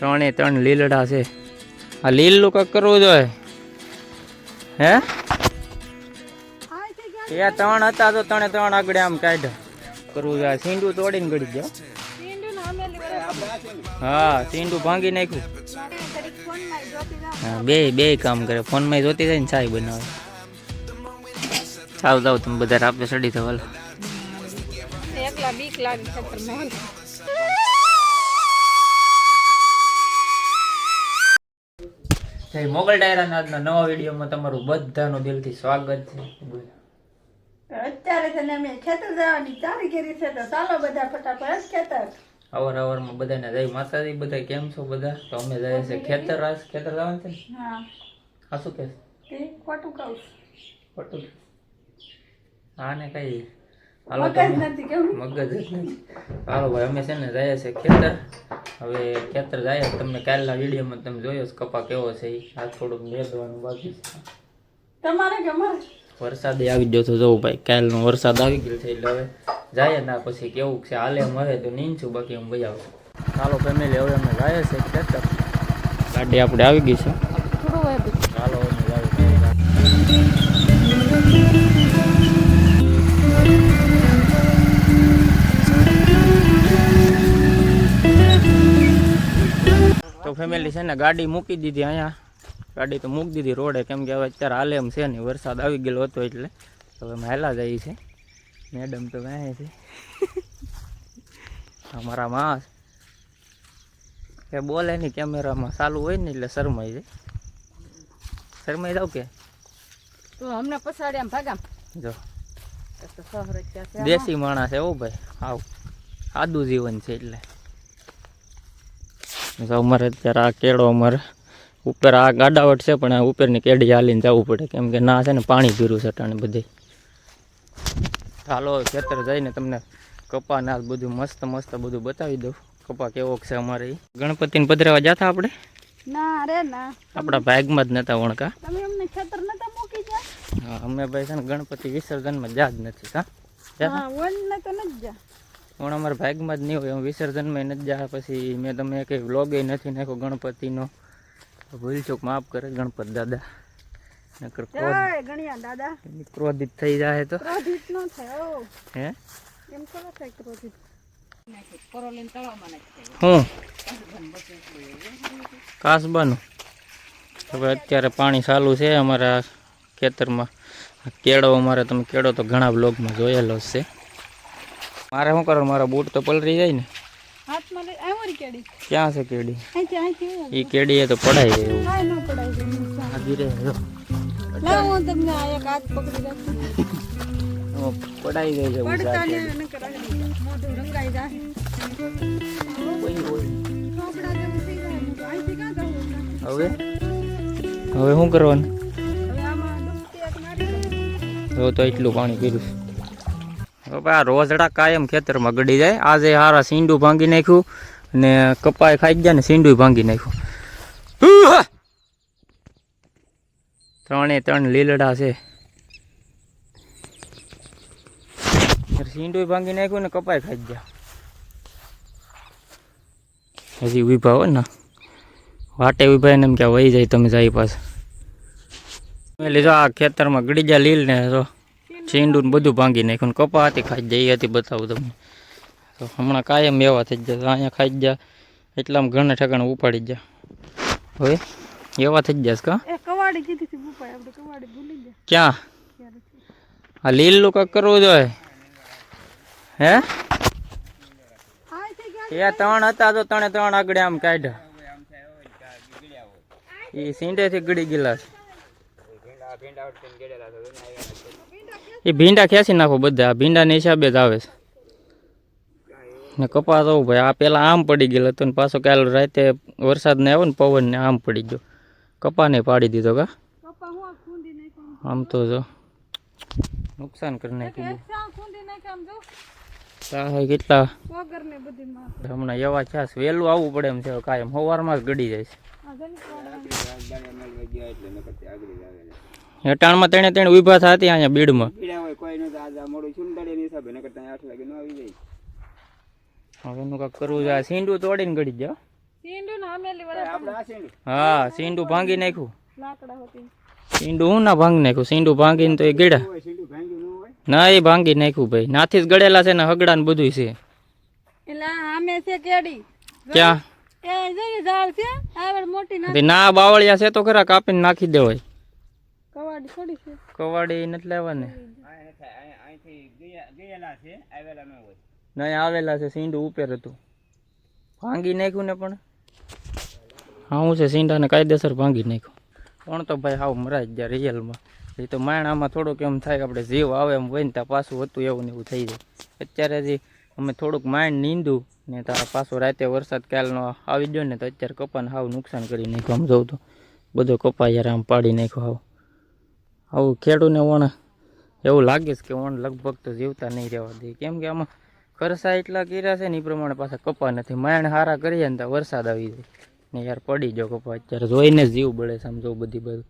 ત્રણે ત્રણ લીલડા છે. આ લીલું કંઈક કરવું જોઈએ. હે? એ ત્રણ હતા તો ત્રણે ત્રણ આગળ આમ કાઢ્યા. કરવું જોઈએ. સીંડું તોડીને ગળી ગયો. હા, સીંડું ભાંગી નાખ્યું. હા, બે બે કામ કરે. ફોનમાં જોતી જાય ને ચાય બનાવે. સાવ જાવ તમે બધા રાપે સડી હાલો. એકલા બીક લાગે જય મોગલ ડાયરાના આજના નવા વિડીયોમાં તમારું બધાનું દિલથી સ્વાગત છે. અત્યારે તને અમે ખેતર જવાની ચાલી કરી છે તો ચાલો બધા ફટાફટ ખેતર. અવર અવારમાં બધાને જય માતાજી બધા કેમ છો બધા? તો અમે જાય છે ખેતર આજ ખેતર જવાનું છે હા. આ શું કે ખોટું કહું ખોટું. હા ને કઈ હાલો મગજ નથી મગજ નથી. હાલો ભાઈ અમે છે ને જાય છે ખેતર. હવે ખેતર જાય તમને કાલના વિડીયોમાં તમે જોયો છે કપા કેવો છે. આ થોડુંક મેળવવાનું બાકી છે. તમારે કે વરસાદ આવી ગયો તો જવું ભાઈ કાલનો વરસાદ આવી ગયો છે એટલે હવે જાય ના પછી કેવું છે હાલે એમ હવે તો છું બાકી એમ ભાઈ આવું. ચાલો ફેમિલી હવે અમે જાય છે ખેતર. ગાડી આપણે આવી ગઈ છે. ચાલો અમે જાય ફેમિલી છે ને ગાડી મૂકી દીધી અહીંયા. ગાડી તો મૂકી દીધી રોડે કેમ કે હવે અત્યારે હાલે એમ છે નહીં વરસાદ આવી ગયેલો હતો એટલે હવે મહેલા જઈએ છે મેડમ તો કહે છે. અમારા માસ. એ બોલે નહીં કેમેરામાં ચાલુ હોય ને એટલે શરમાઈ જાય. શરમાઈ જાવ કે? તો અમને પછાડે આમ ભાગામ જો. દેશી માણસ એવો ભાઈ. આવ. સાદું જીવન છે એટલે. અમારે અત્યારે આ કેળો અમારે ઉપર આ ગાડાવટ છે પણ આ ઉપરની કેડી હાલીને જવું પડે. કેમ કે ના છે ને પાણી પીરું છે ટાણે બધે. ચાલો ખેતર જઈને તમને કપા ના બધું મસ્ત મસ્ત બધું બતાવી દઉં. કપા કેવો છે અમારે. ગણપતિને પધરાવા જતા આપણે? ના રે ના. આપણા ભાગમાં જ નતા વણકા. તમે અમને ખેતર નતા મૂકી જા હા, અમે ભાઈ છે ને ગણપતિ વિસર્જનમાં જા જ નથી હા તો નથી જા. પણ અમારા ભાગમાં જ નહીં હોય હું વિસર્જનમાં નથી જા પછી મેં તમે કંઈ વ્લોગે નથી નાખ્યો ગણપતિનો. ભૂલ ચૂક માફ કરે ગણપત દાદા. નકર દાદા. ક્રોધિત થઈ જાય તો. ક્રોધિત ન થાય હે. એમ કરો થાય ક્રોધિત. હું? કાસબાનું. હવે અત્યારે પાણી ચાલુ છે અમારા ખેતરમાં. કેળો અમારે તમે કેળો તો ઘણા બ્લોગમાં જોયેલો છે. મારે શું કરો મારા બૂટ તો પલરી જાય ને. ક્યાં છે કેડી? એ કેડી એ તો પડાય પડાઈ જાય. છે હવે? હવે શું કરવાનું? તો એટલું પાણી પીરું આ રોઝડા કાયમ ખેતરમાં ગડી જાય. આજે હારા સીંડું ભાંગી નાખ્યું ને કપાય ખાઈ ગયા ને સીંડું ભાંગી નાખ્યું! ત્રણે ત્રણ લીલડા છે. સીંડું ભાંગી નાખ્યું ને કપાય ખાઈ ગયા. હજી ઊભા હોય ને. વાટે ઊભા ને એમ કે વહી જાય, તમે જાય પાછા. લીધો આ ખેતરમાં ગડી ગયા લીલ ને તો ને બધું ભાંગી નાખ્યું કપા હતી ખાઈ જઈ હતી બતાવું તમને. તો હમણાં કાયમ એવા થઈ જાય. તો અહીંયા ખાઈ જા એટલામાં ઘણા ઠેકાણે ઉપાડી જા હવે એવા થઈ જશે કા? ક્યાં? હા આ લીલું કાંક કરવું જોઈએ. હે? એ ત્રણ હતા તો ત્રણે ત્રણ આગળ આમ કાઢ્યા. એ સીંડેથી ગળી ગયેલા છે. એ ભીંડા ખેંચી નાખો બધા? આ ભીંડાના હિસાબે જ આવે છે. ને કપાસ આવું ભાઈ આ પેલા આમ પડી ગયેલો હતો ને પાછો કાલ રાતે વરસાદ ને આવ્યો ને પવન ને આમ પડી ગયો. કપાને પાડી દીધો કા? આમ તો જો. નુકસાન કરી નાખ્યું. સાહેબ કેટલા? હમણાં એવા છે વહેલું આવવું પડે એમ છે કાયમ. સવારમાં જ ગડી જાય છે. હેટાણમાં તેણે તેણે ઊભા થતી અહીંયા બીડમાં. પીડા હોય કોઈ નતું આજે મોડું ચૂંટાડી ની હિસાબે નકર ત્યાં આઠ વાગે નો આવી જાય. હવે નું કાક કરવું છે. આ સીંડું તોડીને ગળી જાઓ સીંડું ને આપણે આ શેંડું હા સીંડુ ભાંગી નાખ્યું. લાકડા હતી. સીંડુ હું ના ભાંગી નાખ્યું? સીંડુ ભાંગીને તો એ ગેડા હોય ભાંગ્યું ન હોય. ના એ ભાંગી નાખ્યું ભાઈ. નાથી જ ગળેલા છે ને હગડા ને બધું છે. એટલે આમે છે કેડી. ક્યાં? એ જઈ ઝાડ છે. આવડ મોટી ના બાવળિયા છે તો ખરા કાપીને નાખી દેવાય. કવાડી થોડી છે. કવાડી નથી લેવાની. ગયા- નહીં, આવેલા છે, સીંડું ઉપર હતું. ભાંગી નાખ્યું ને પણ? હા, હું છે, સીંડાને કાયદેસર ભાંગી નાખ્યું. પણ તો ભાઈ હાવ મરાય જ જાય રિયલમાં. એ તો માણામાં થોડુંક એમ થાય કે આપણે જીવ આવે એમ હોય ને ત્યાં પાછું હતું એવું ને એવું થઈ જાય. અત્યારે જે અમે થોડુંક માઇન્ડ નીંદું ને ત્યાં પાછો રાતે વરસાદ કાલનો આવી ગયો ને તો અત્યારે કપાને હાવ નુકસાન કરી નાખ્યું, આમ જોઉં તો. બધો કપા યાર આમ પાડી નાખ્યો હાવ. આવું ખેડૂને વણ એવું લાગે છે કે વણ લગભગ તો જીવતા નહીં રહેવા દે. કેમ કે આમાં ખર્ચા એટલા કર્યા છે ને એ પ્રમાણે પાછા કપા નથી. માયણ હારા કરીએ ને ત્યાં વરસાદ આવી જાય. ને યાર પડી જો કપા. અત્યારે જોઈને જીવ બળે સમજો બધી બધું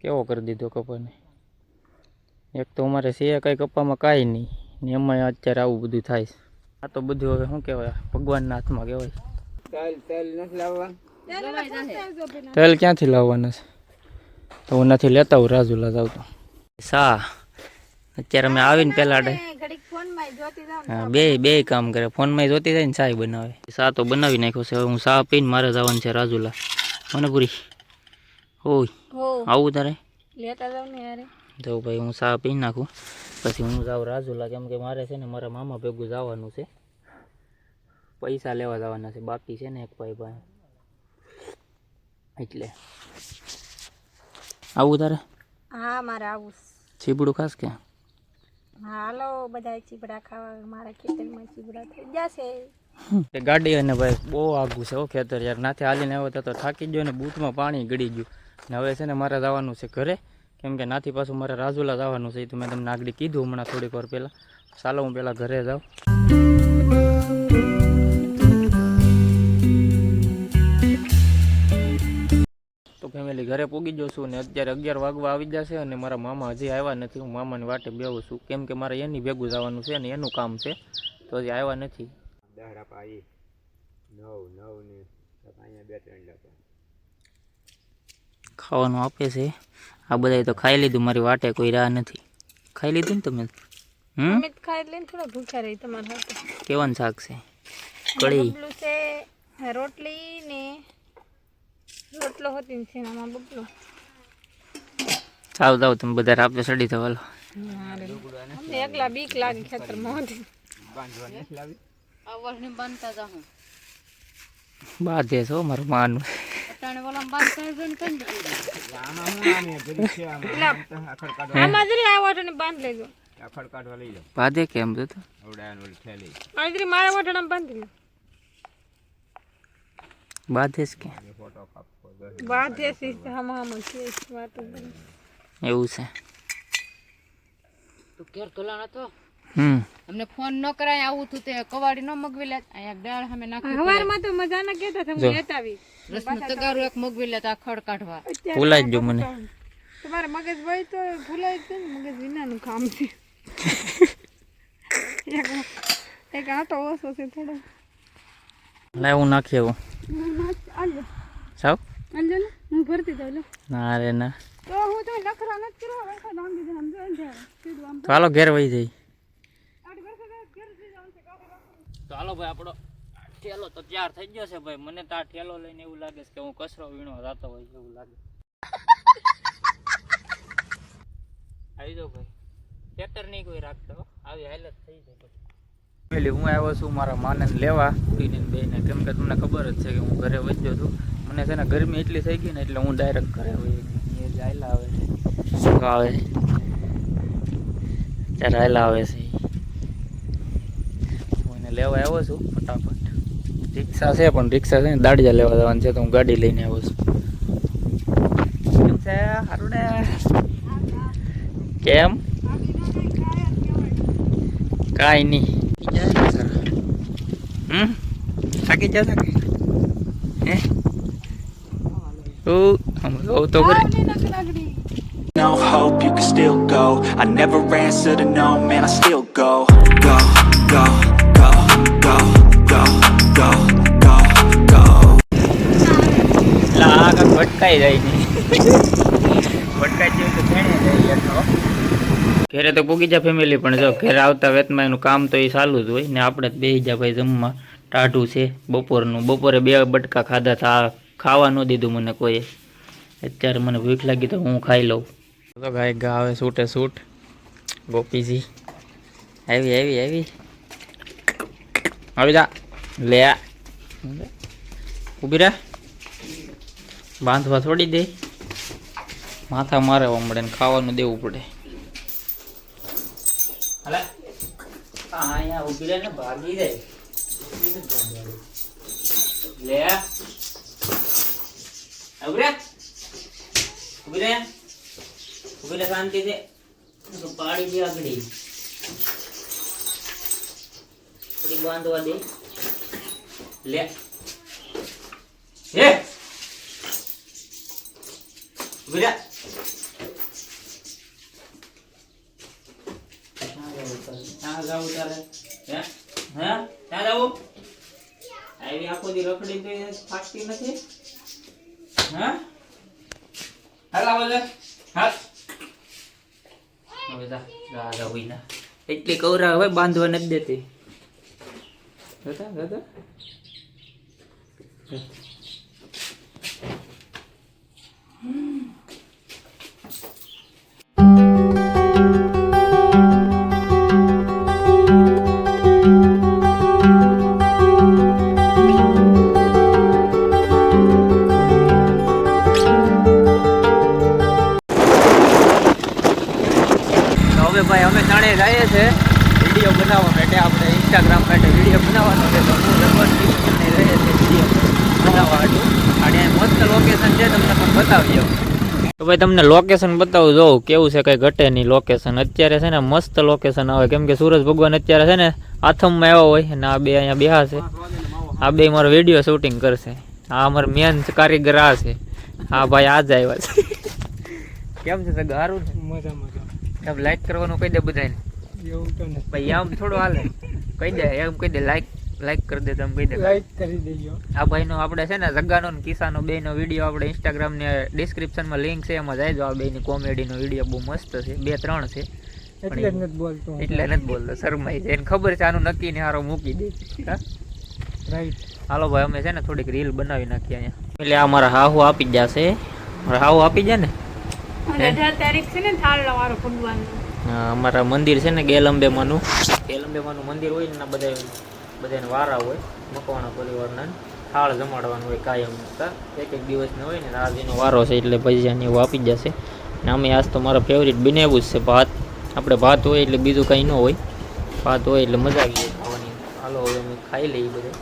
કેવો કરી દીધો કપાને? એક તો અમારે છે કાંઈ કપામાં કાંઈ નહીં. ને એમાં અત્યારે આવું બધું થાય છે. આ તો બધું હવે શું કહેવાય? ભગવાનના હાથમાં કહેવાય. તેલ તેલ નથી લાવવા તેલ ક્યાંથી લાવવાના છે? તો હું નથી લેતા હું રાજુલા જાઉં તો સા અત્યારે અમે આવીને પહેલા અડે ઘડીક ફોનમાં જોતી જાવ હા બે બે કામ કરે. ફોનમાં જોતી જાય ને ચાય બનાવે. સા તો બનાવી નાખ્યો છે હવે હું સા પીને મારે જવાનું છે રાજુલા. મને પૂરી. ઓય આવું તારે? લેતા જાવ ને યાર. જો ભાઈ હું સા પી નાખું. પછી હું જાઉં રાજુલા કેમ કે મારે છે ને મારા મામા ભેગું જવાનું છે. પૈસા લેવા જવાના છે બાકી છે ને એક ભાઈ ભાઈ એટલે. આવું તારે? હા મારે આવું ચીબડું ખાસ કે? હા હાલો બધા ચીબડા ખાવા. મારા ખેતરમાં ચીબડા થઈ જશે ગાડી અને ભાઈ બહુ આઘું છે ઓ ખેતર યાર. નાથી હાલીને આવ્યો તો તો થાકી ગયો ને બૂટમાં પાણી ગળી ગયું. ને હવે છે ને મારે જવાનું છે ઘરે. કેમ કે નાથી પાછું મારે રાજુલા જવાનું છે. તો મેં તમને આગળ કીધું હમણાં થોડીક વાર પહેલાં. ચાલો હું પહેલાં ઘરે જાઉં. ફેમિલી ઘરે પૂગી જઉં છું ને અત્યારે અગિયાર વાગવા આવી જશે અને મારા મામા હજી આવ્યા નથી. હું મામાની વાટે બેહું છું. કેમ કે મારે એની ભેગું જવાનું છે ને એનું કામ છે. તો હજી આવ્યા નથી. દહડા પાઈ નવ નવ ને અહીંયા બે ત્રણ લાખ ખાવાનું આપે છે. આ બધાય તો ખાઈ લીધું. મારી વાટે કોઈ રાહ નથી. ખાઈ લીધું ને તમે? હમ? ખાઈ લઈને થોડા ભૂખ્યા રહી તમારા હાથે. કેવાનું શાક છે? કળી છે રોટલી ને રોટલો હતી ને આમાં બબલો. સાવ જાવ તમે બધા રાપે સડી થવાલો અમને એકલા બીક લાગે ખેતરમાં હોતી. બાંધવા નથી લાવી બાંધે છો મારું માન. આમાં હું આને ઘડી છે આમાં આખડ કાઢવા આમાં જરી આ વાટને બાંધ લેજો. આખડ કાઢવા લઈ જાઓ બાધે કેમ તો? આવડાને ઓલી થેલી આ જરી મારા વાટણા બાંધી લે. બાધે કે? છે વાતો. એવું છે. તો કેર ધોલાણો તો હમ. અમને ફોન ન કરાય આવું તું તે કવાડી ન મગવી લે. અહીંયા ડાળ સામે નાખી હવારમાં તો મજાના કહેતા કેતા તમે લેતા આવી રસનું તગારું એક મગવી લે તો ખડ કાઢવા. ભૂલાઈ જો મને. તમારે મગજ હોય તો ભૂલાઈ જ ને મગજ વિનાનું કામ છે. એક એક આટો ઓછો છે થોડો. લાવ હું નાખી આવું. સાવ હું ભરતી જાઉં ના રે ના. તો હું તો નથી તો ઘેર વહી જઈ. હાલો ભાઈ, આપણો ઠેલો તો તૈયાર થઈ ગયો છે ભાઈ. મને તો આ ઠેલો લઈને એવું લાગે કે હું કચરો વીણો રાતો હોય એવું લાગે. આવી જાઓ ભાઈ. ટ્રેક્ટર નહીં કોઈ રાખતો. આવી હાલત થઈ જાય પછી હું આવ્યો છું મારા માને લેવા. ઉડીને બેને કેમ કે તમને ખબર જ છે કે હું ઘરે વચ્યો છું. મને છે ને ગરમી એટલી થઈ ગઈ ને એટલે હું ડાયરેક્ટ ઘરે વહી ગઈ. હાયલા આવે છે. શું આવે? ત્યારે હાયલા આવે છે. હું એને લેવા આવ્યો છું ફટાફટ. રિક્ષા છે પણ રિક્ષા છે ને દાડિયા લેવા જવાનું છે તો હું ગાડી લઈને આવ્યો છું. કેમ છે? હારુડે કેમ? કાંઈ નહીં. હમ થાકી જતા કે હે ઓ હમ જોઉં તો ખરી No hope, you can still go I never answer to no, man, I still go Go, go, go, go, go, go, go, go ભેણાઈ જાય નહીં બટકા જેવું તો ભેણાઈ જાય યાર ઘેરે તો પૂગી જા ફેમિલી પણ જો ઘેર આવતા વેતમાં એનું કામ તો એ ચાલુ જ હોય ને આપણે બે જા ભાઈ જમવા. ટાઢું છે બપોરનું. બપોરે બે બટકા ખાધા હતા ખાવા ન દીધું મને કોઈએ. અત્યારે મને ભૂખ લાગી તો હું ખાઈ લઉં. તો ગાય ગા આવે સૂટે સૂટ. ગોપીજી. આવી આવી આવી. આવી જા. લે. ઊભી રહે બાંધવા છોડી દે. માથા મારે ને ખાવાનું દેવું પડે. હાલે હા અહીંયા ઊભી રહે ને ભાગી જાય. લે. ઊભી રહે. ઊભી રહે. ઊભી રહે શાંતિથી તો પાડી બાંધવા દે. લે. હે. ઊભી રહે. ક્યાં જાવું તારે હે? હે? ક્યાં જાવું આવી આખો દી રખડી તો ફાટતી નથી? હે? હાલ આવો લે. હાલ. હવે જા. જા જા હોય ના એટલી કવરા હવે બાંધવા નથી દેતી. જોતા દાદા તો ભાઈ તમને લોકેશન બતાવું જોઉં કેવું છે કંઈ ઘટે નહીં લોકેશન અત્યારે છે ને મસ્ત લોકેશન આવે. કેમ કે સૂરજ ભગવાન અત્યારે છે ને આથમમાં આવ્યા હોય અને આ બે અહીંયા બેહા છે. આ બે મારો વીડિયો શૂટિંગ કરશે. આ અમારો મેન કારીગર આ છે. હા ભાઈ આજ આવ્યા છે. કેમ છે સારું મજા મજા. એમ લાઈક કરવાનું કહી દે બધાને. એવું તો ભાઈ આમ થોડું હાલે. કહી દે એમ કહી દે લાઈક લાઈક કરી દે તમે કહી દે લાઈક કરી દેજો. આ ભાઈનો આપણે છે ને જગ્ગાનો ને કિસાનો બેનો વીડિયો આપણે ઇન્સ્ટાગ્રામ ને ડિસ્ક્રિપ્શનમાં લિંક છે એમાં જાય જો આ બેની કોમેડીનો વીડિયો બહુ મસ્ત છે. બે ત્રણ છે. એટલે જ નથી બોલતો એટલે નથી બોલતો શરમાઈ જાય એને ખબર છે આનું નક્કી ને હારો મૂકી દે. રાઈટ હાલો ભાઈ અમે છે ને થોડીક રીલ બનાવી નાખીએ અહીંયા. એટલે આ મારા હાહુ આપી જ જશે. મારા હાહુ આપી જાય ને? અઢાર તારીખ છે ને થાળ ભગવાનનો. હા, અમારા મંદિર છે ને ગેલંબેમાનું ગેલંબેમાનું મંદિર હોય ને બધા બધાને વારા હોય, મકવાણા પરિવારના થાળ જમાડવાનું હોય કાયમ. એક એક દિવસને હોય ને રાજનો વારો છે એટલે ભજીયાને એવું આપી જશે ને અમે આજ તો મારો ફેવરિટ બનાવ્યું જ છે ભાત. આપણે ભાત હોય એટલે બીજું કંઈ ન હોય. ભાત હોય એટલે મજા આવી જાય ખાવાની. હાલો, હવે અમે ખાઈ લઈએ બધે.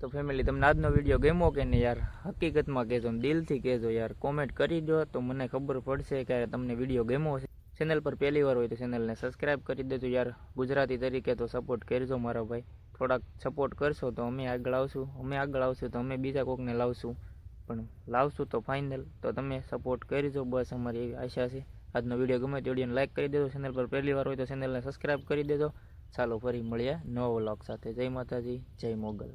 તો ફેમિલી તમને આજનો વીડિયો ગમ્યો કે નહીં યાર? હકીકતમાં કહેજો દિલથી કહેજો યાર. કોમેન્ટ કરી દો તો મને ખબર પડશે કે તમને વીડિયો ગમ્યો છે ચેનલ પર પહેલી વાર હોય તો ચેનલને સબસ્ક્રાઈબ કરી દેજો યાર. ગુજરાતી તરીકે તો સપોર્ટ કરજો મારા ભાઈ. થોડાક સપોર્ટ કરશો તો અમે આગળ આવશું. અમે આગળ આવશું તો અમે બીજા કોકને લાવશું. પણ લાવશું તો ફાઇનલ તો તમે સપોર્ટ કરજો બસ અમારી એવી આશા છે. આજનો વીડિયો ગમે તો વિડીયોને લાઇક કરી દેજો. ચેનલ પર પહેલી વાર હોય તો ચેનલને સબસ્ક્રાઈબ કરી દેજો. ચાલો ફરી મળીએ નવો વ્લોગ સાથે. જય માતાજી. જય મોગલ.